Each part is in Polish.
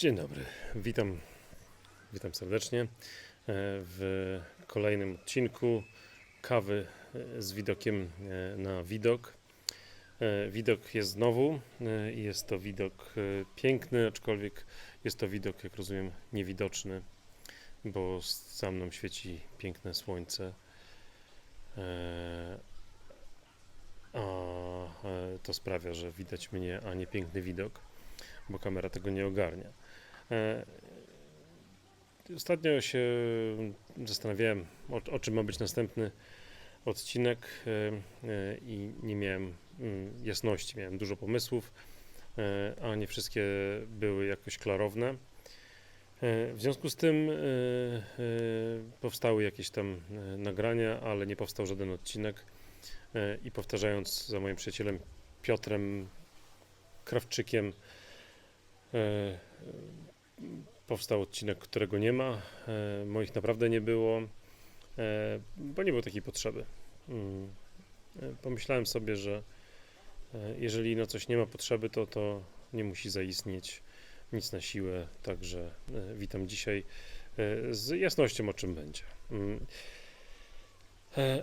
Dzień dobry, witam, witam serdecznie e, w kolejnym odcinku kawy e, z widokiem e, na widok. Widok jest znowu jest to widok piękny, aczkolwiek jest to widok, jak rozumiem, niewidoczny, bo za mną świeci piękne słońce. A to sprawia, że widać mnie, a nie piękny widok, bo kamera tego nie ogarnia. E, Ostatnio się zastanawiałem, o, o czym ma być następny odcinek e, e, i nie miałem mm, jasności. Miałem dużo pomysłów, a nie wszystkie były jakoś klarowne. W związku z tym powstały jakieś tam nagrania, ale nie powstał żaden odcinek. I powtarzając za moim przyjacielem Piotrem Krawczykiem, powstał odcinek, którego nie ma. E, moich naprawdę nie było, e, bo nie było takiej potrzeby. Mm. E, Pomyślałem sobie, że jeżeli na coś nie ma potrzeby, to to nie musi zaistnieć nic na siłę. Także witam dzisiaj z jasnością, o czym będzie. Mm.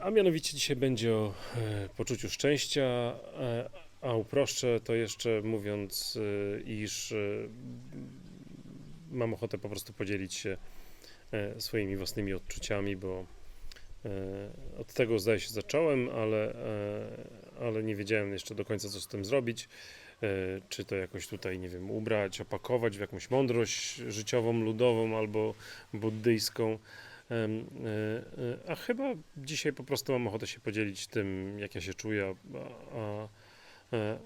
A mianowicie dzisiaj będzie o poczuciu szczęścia, a uproszczę to jeszcze mówiąc, iż mam ochotę po prostu podzielić się e, swoimi własnymi odczuciami, bo e, od tego zdaje się zacząłem, ale, e, ale nie wiedziałem jeszcze do końca, co z tym zrobić. Czy to jakoś tutaj, nie wiem, ubrać, opakować w jakąś mądrość życiową, ludową albo buddyjską. A chyba dzisiaj po prostu mam ochotę się podzielić tym, jak ja się czuję, a, a,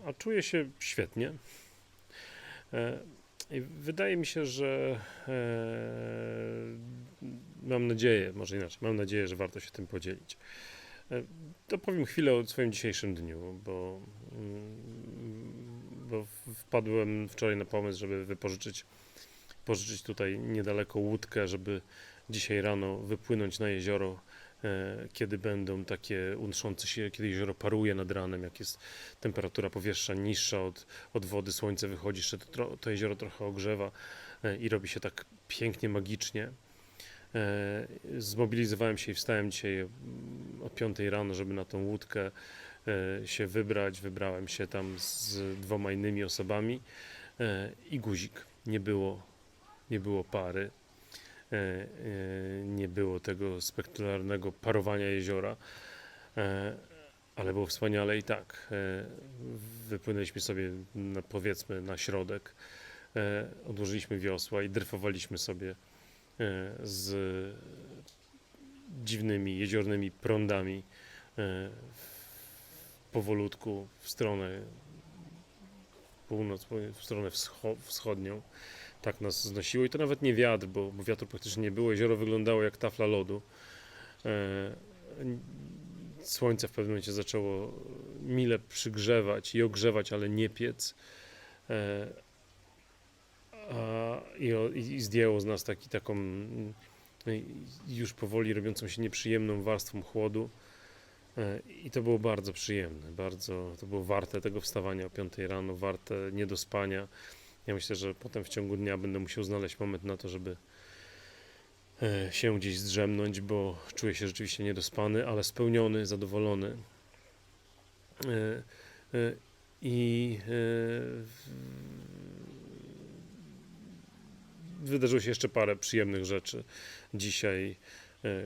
a czuję się świetnie. Wydaje mi się, że e, mam nadzieję, może inaczej, mam nadzieję, że warto się tym podzielić. E, to powiem chwilę o swoim dzisiejszym dniu, bo, mm, bo wpadłem wczoraj na pomysł, żeby wypożyczyć pożyczyć tutaj niedaleko łódkę, żeby dzisiaj rano wypłynąć na jezioro, kiedy będą takie unoszące się, kiedy jezioro paruje nad ranem, jak jest temperatura powietrza niższa od, od wody, słońce wychodzi, jeszcze to, to jezioro trochę ogrzewa e, i robi się tak pięknie, magicznie. E, Zmobilizowałem się i wstałem dzisiaj mm, o 5 rano, żeby na tą łódkę e, się wybrać. Wybrałem się tam z dwoma innymi osobami e, i guzik. Nie było, nie było pary. E, e, Nie było tego spektakularnego parowania jeziora, e, ale było wspaniale i tak. Wypłynęliśmy sobie, na, powiedzmy, na środek, odłożyliśmy wiosła i dryfowaliśmy sobie z dziwnymi jeziornymi prądami powolutku w stronę północ, w stronę wscho- wschodnią. Tak nas znosiło i to nawet nie wiatr, bo, bo wiatru praktycznie nie było. Jezioro wyglądało jak tafla lodu. E, Słońce w pewnym momencie zaczęło mile przygrzewać i ogrzewać, ale nie piec. E, A, i, I zdjęło z nas taki, taką mm, już powoli robiącą się nieprzyjemną warstwą chłodu. E, I to było bardzo przyjemne, bardzo, to było warte tego wstawania o 5 rano, warte niedospania. Ja myślę, że potem w ciągu dnia będę musiał znaleźć moment na to, żeby e, się gdzieś zdrzemnąć, bo czuję się rzeczywiście niedospany, ale spełniony, zadowolony. E, e, I wydarzyło się jeszcze parę przyjemnych rzeczy dzisiaj,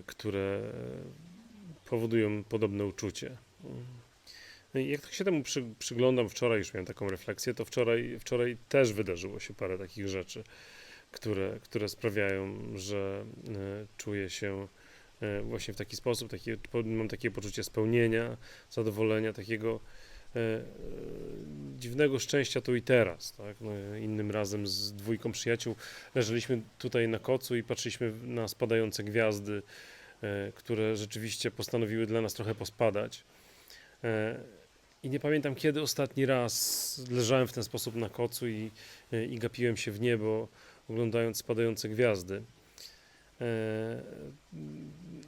które powodują podobne uczucie. No Jak tak się temu przy, przyglądam, wczoraj już miałem taką refleksję, to wczoraj, wczoraj też wydarzyło się parę takich rzeczy, które, które sprawiają, że e, czuję się e, właśnie w taki sposób, mam takie poczucie spełnienia, zadowolenia, takiego e, dziwnego szczęścia tu i teraz. Tak? No, innym razem z dwójką przyjaciół leżeliśmy tutaj na kocu i patrzyliśmy na spadające gwiazdy, które rzeczywiście postanowiły dla nas trochę pospadać. I nie pamiętam, kiedy ostatni raz leżałem w ten sposób na kocu i, e, i gapiłem się w niebo, oglądając spadające gwiazdy. E,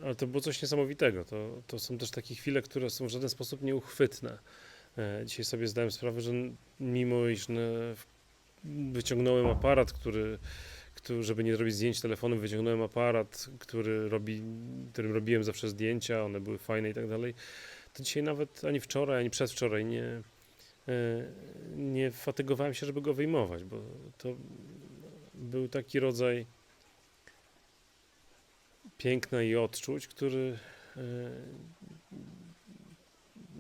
Ale to było coś niesamowitego. To, to są też takie chwile, które są w żaden sposób nieuchwytne. E, Dzisiaj sobie zdałem sprawę, że mimo iż wyciągnąłem aparat, który, który, żeby nie robić zdjęć telefonem, wyciągnąłem aparat, który robi, którym robiłem zawsze zdjęcia, one były fajne i tak dalej, dzisiaj nawet ani wczoraj, ani przedwczoraj nie, e, nie fatygowałem się, żeby go wyjmować, bo to był taki rodzaj piękna i odczuć, który e,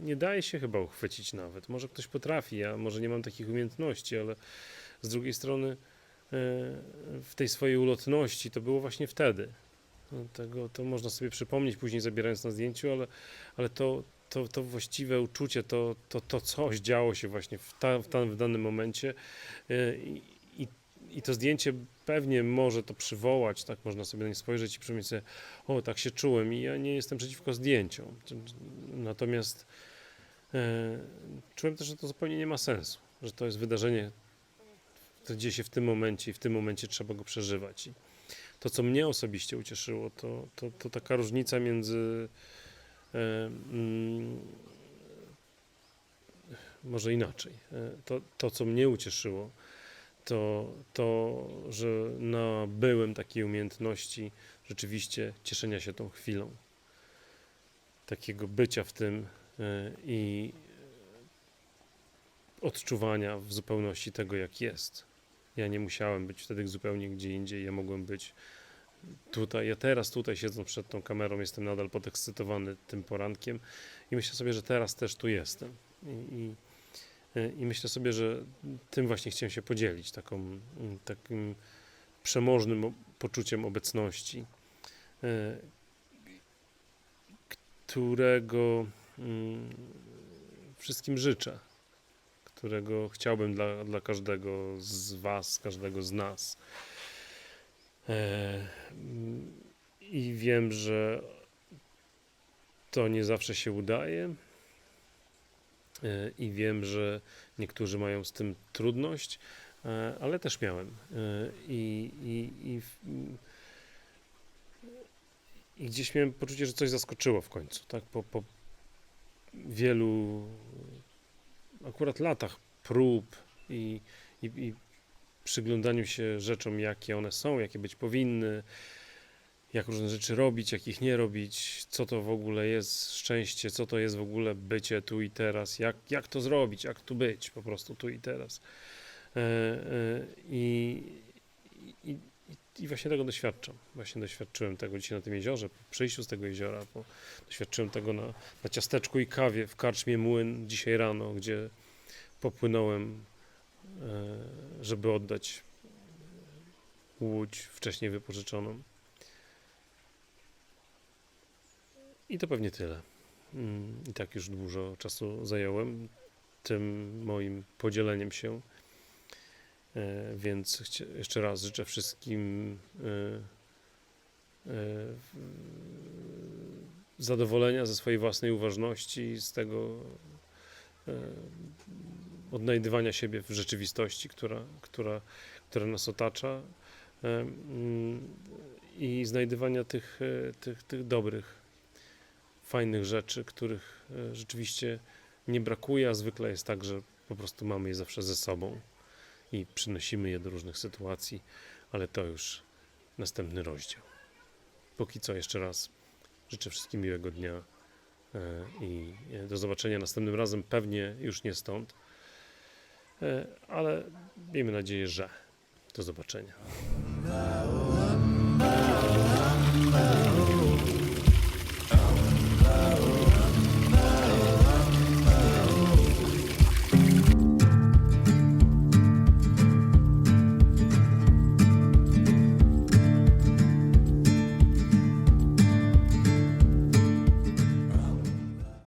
nie daje się chyba uchwycić nawet. Może ktoś potrafi, ja może nie mam takich umiejętności, ale z drugiej strony e, w tej swojej ulotności to było właśnie wtedy. No, Tego to można sobie przypomnieć później zabierając na zdjęciu, ale, ale to, to, to właściwe uczucie, to, to, to coś działo się właśnie w, ta, w, tam, w danym momencie i, i, i to zdjęcie pewnie może to przywołać, tak można sobie na nie spojrzeć i przypomnieć sobie, o tak się czułem i ja nie jestem przeciwko zdjęciom. Natomiast e, czułem też, że to zupełnie nie ma sensu, że to jest wydarzenie, które dzieje się w tym momencie i w tym momencie trzeba go przeżywać. I to, co mnie osobiście ucieszyło, to, to, to taka różnica między może inaczej. E, To, to, co mnie ucieszyło, to, to, że nabyłem takiej umiejętności rzeczywiście cieszenia się tą chwilą, takiego bycia w tym e, i odczuwania w zupełności tego, jak jest. Ja nie musiałem być wtedy zupełnie gdzie indziej, ja mogłem być tutaj. Ja teraz tutaj siedząc przed tą kamerą jestem nadal podekscytowany tym porankiem i myślę sobie, że teraz też tu jestem. I, i, i myślę sobie, że tym właśnie chciałem się podzielić, taką, takim przemożnym poczuciem obecności, e, którego mm, wszystkim życzę, którego chciałbym dla, dla każdego z Was, każdego z nas. E, I wiem, że to nie zawsze się udaje. E, I wiem, że niektórzy mają z tym trudność, e, ale też miałem. I, i, i, i gdzieś miałem poczucie, że coś zaskoczyło w końcu. Tak? Po, po wielu akurat latach prób i, i, i przyglądaniu się rzeczom, jakie one są, jakie być powinny, jak różne rzeczy robić, jak ich nie robić, co to w ogóle jest szczęście, co to jest w ogóle bycie tu i teraz, jak, jak to zrobić, jak tu być po prostu tu i teraz. E, e, I, i, i, właśnie tego doświadczam. Właśnie doświadczyłem tego dzisiaj na tym jeziorze, po przyjściu z tego jeziora, po, doświadczyłem tego na, na ciasteczku i kawie w karczmie Młyn dzisiaj rano, gdzie popłynąłem, żeby oddać łódź wcześniej wypożyczoną. I to pewnie tyle. Mm, I tak już dużo czasu zająłem tym moim podzieleniem się. E, Więc jeszcze raz życzę wszystkim e, e, zadowolenia ze swojej własnej uważności, z tego e, odnajdywania siebie w rzeczywistości, która, która, która nas otacza i znajdywania tych, e, tych, tych dobrych, fajnych rzeczy, których e, rzeczywiście nie brakuje, a zwykle jest tak, że po prostu mamy je zawsze ze sobą i przynosimy je do różnych sytuacji, ale to już następny rozdział. Póki co jeszcze raz życzę wszystkim miłego dnia e, i do zobaczenia następnym razem, pewnie już nie stąd, ale miejmy nadzieję, że do zobaczenia.